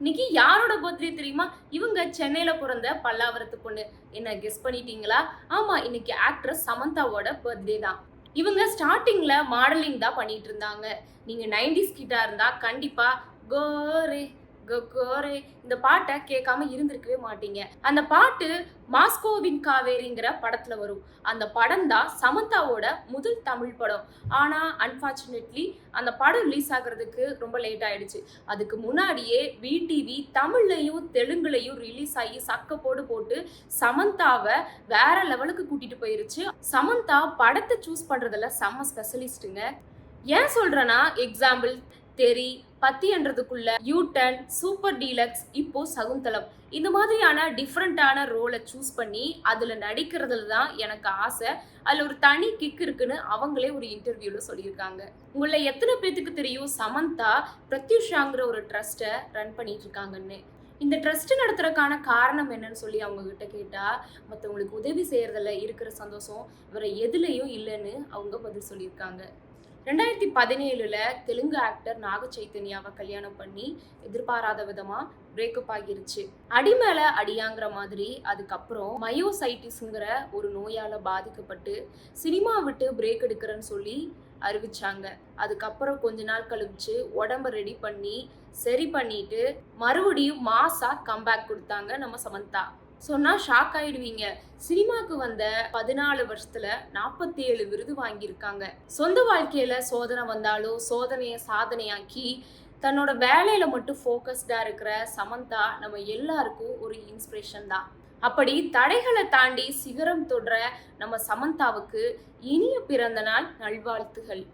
இன்னைக்கு யாரோட பர்த்டே தெரியுமா? இவங்க சென்னையில பிறந்த பல்லாவரத்து பொண்ணு. என்ன கெஸ் பண்ணிட்டீங்களா? ஆமா இன்னைக்கு ஆக்ட்ரஸ் சமந்தாவோட பர்த்டே தான். இவங்க ஸ்டார்டிங்ல மாடலிங் தான் பண்ணிட்டு இருந்தாங்க. நீங்க நைன்டிஸ் கிட்டா இருந்தா கண்டிப்பா கோரே கோரே இந்த பாட்டை கேட்காம இருந்திருக்கவே மாட்டீங்க. அந்த பாட்டு மாஸ்கோவின் காவேரிங்கிற படத்துல வரும். அந்த படம் தான் சமந்தாவோட முதல் தமிழ் படம். ஆனா அன்பார்ச்சுனேட்லி அந்த படம் ரிலீஸ் ஆகுறதுக்கு ரொம்ப லேட் ஆயிடுச்சு. அதுக்கு முன்னாடியே விடிவி தமிழ்லையும் தெலுங்குலையும் ரிலீஸ் ஆகி சக்கப்போடு போட்டு சமந்தாவை வேற லெவலுக்கு கூட்டிட்டு போயிருச்சு. சமந்தா படத்தை சூஸ் பண்றதுல செம்ம ஸ்பெஷலிஸ்ட்டுங்க ஏன் சொல்றேன்னா எக்ஸாம்பிள் தெரி பத்தின்றதுக்குள்ள யூட்டன் சூப்பர் டீலக்ஸ் இப்போ சகுந்தலம். இந்த மாதிரியான டிஃப்ரெண்ட்டான ரோலை சூஸ் பண்ணி அதில் நடிக்கிறதுல தான் எனக்கு ஆசை. அதில் ஒரு தனி கிக் இருக்குன்னு அவங்களே ஒரு இன்டர்வியூவில் சொல்லியிருக்காங்க. உங்களை எத்தனை பேத்துக்கு தெரியும்? சமந்தா பிரத்யூஷாங்கிற ஒரு ட்ரஸ்ட்டை ரன் பண்ணிட்டு இருக்காங்கன்னு இந்த ட்ரஸ்ட் நடத்துறதுக்கான காரணம் என்னன்னு சொல்லி அவங்க கிட்ட கேட்டா மற்றவங்களுக்கு உதவி செய்யறதுல இருக்கிற சந்தோஷம் வேற எதுலேயும் இல்லைன்னு அவங்க பதில் சொல்லியிருக்காங்க. ரெண்டாயிரத்தி பதினேழுல தெலுங்கு ஆக்டர் நாக சைத்தன்யாவை கல்யாணம் பண்ணி எதிர்பாராத விதமா பிரேக்கப் ஆகிருச்சு. அடி மேல அடியாங்கிற மாதிரி அதுக்கப்புறம் மயோசைட்டிஸ்ங்கிற ஒரு நோயால பாதிக்கப்பட்டு சினிமா விட்டு பிரேக் எடுக்கிறேன்னு சொல்லி அறிவிச்சாங்க. அதுக்கப்புறம் கொஞ்ச நாள் கழிச்சு உடம்ப ரெடி பண்ணி சரி பண்ணிட்டு மறுபடியும் மாசா கம்பேக் கொடுத்தாங்க நம்ம சமந்தா. சொன்னால் ஷாக் ஆயிடுவீங்க. சினிமாவுக்கு வந்த பதினாலு வருஷத்துல நாற்பத்தி ஏழு விருது வாங்கியிருக்காங்க. சொந்த வாழ்க்கையில சோதனை வந்தாலும் சோதனையை சாதனையாக்கி தன்னோட வேலையில மட்டும் ஃபோக்கஸ்டா இருக்கிற சமந்தா நம்ம எல்லாருக்கும் ஒரு இன்ஸ்பிரேஷன் தான். அப்படி தடைகளை தாண்டி சிகரம் தொடுற நம்ம சமந்தாவுக்கு இனிய பிறந்த நாள் நல்வாழ்த்துகள்.